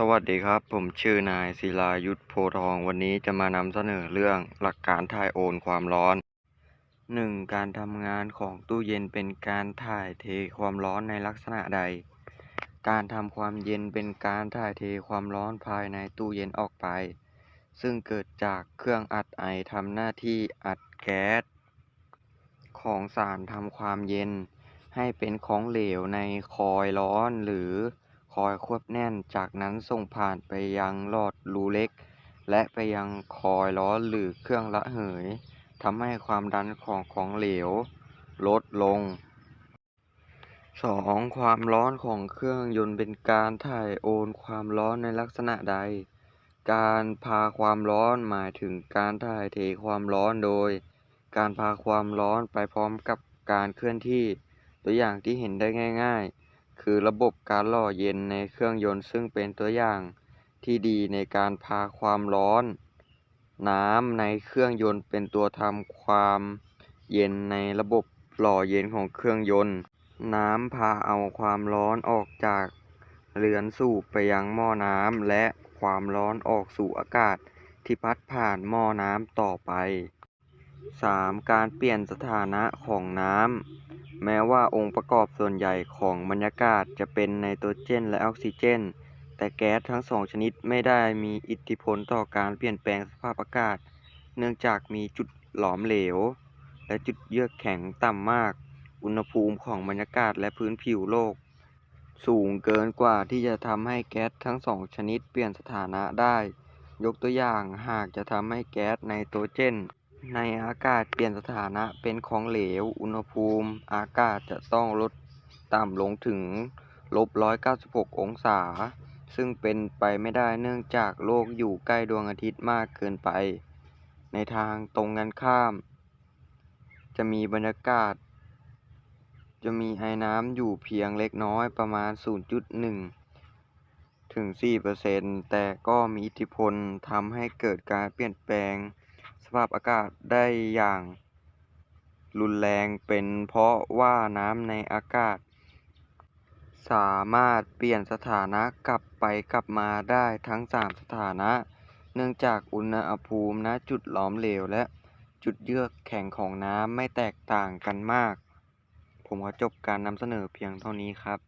สวัสดีครับ ผมชื่อนายศิลายุทธโพทอง วันนี้จะมานำเสนอเรื่องหลักการถ่ายโอนความร้อน 1. การทำงานของตู้เย็นเป็นการถ่ายเทความร้อนในลักษณะใด การทำความเย็นเป็นการถ่ายเทความร้อนภายในตู้เย็นออกไป ซึ่งเกิดจากเครื่องอัดไอทำหน้าที่อัดแก๊สของสารทำความเย็น ให้เป็นของเหลวในคอยล์ร้อนหรือ คอยควบแน่น จากนั้นส่งผ่านไปยังหลอดรูเล็ก และไปยังคอยล้อหรือเครื่องระเหยทำให้ความดันของของเหลว ลดลง 2. ความร้อนของเครื่องยนต์เป็นการถ่ายโอนความร้อนในลักษณะใด การพาความร้อนหมายถึงการถ่ายเทความร้อนโดย การพาความร้อนไปพร้อมกับการเคลื่อนที่ ตัวอย่างที่เห็นได้ง่าย ๆ คือระบบการหล่อเย็นในเครื่องยนต์ซึ่งเป็นตัวอย่างที่ดีในการพาความร้อน น้ำในเครื่องยนต์เป็นตัวทำความเย็นในระบบหล่อเย็นของเครื่องยนต์ น้ำพาเอาความร้อนออกจากเรือนสูบไปยังหม้อน้ำและความร้อนออกสู่อากาศที่พัดผ่านหม้อน้ำต่อไป 3. การเปลี่ยนสถานะของน้ำ แม้ว่าองค์ประกอบส่วนใหญ่ของบรรยากาศจะเป็นไนโตรเจนและออกซิเจน แต่แก๊สทั้งสองชนิดไม่ได้มีอิทธิพลต่อการเปลี่ยนแปลงสภาพอากาศ เนื่องจากมีจุดหลอมเหลว และจุดเยือกแข็งต่ำมาก อุณหภูมิของบรรยากาศและพื้นผิวโลก สูงเกินกว่าที่จะทำให้แก๊สทั้งสองชนิดเปลี่ยนสถานะได้ ยกตัวอย่างหากจะทำให้แก๊สไนโตรเจน ในอากาศเปลี่ยนสถานะเป็นของเหลว อุณหภูมิ อากาศจะต้องลดต่ำลงถึงลบ196 องศา ซึ่งเป็นไปไม่ได้เนื่องจากโลกอยู่ใกล้ดวงอาทิตย์มากเกินไป ในทางตรงกันข้าม จะมีบรรยากาศ จะมีไอ้น้ำอยู่เพียงเล็กน้อยประมาณ 0.1 ถึง 4%แต่ก็มีอิทธิพลทำให้เกิดการเปลี่ยนแปลง สภาพอากาศได้อย่าง รุนแรงเป็นเพราะว่าน้ำในอากาศ สามารถเปลี่ยนสถานะกลับไปกลับมาได้ทั้ง 3 สถานะ เนื่องจากอุณหภูมิณจุดหลอมเหลวและจุดเยือกแข็งของน้ำไม่แตกต่างกันมาก ผมขอจบการนำเสนอเพียงเท่านี้ครับ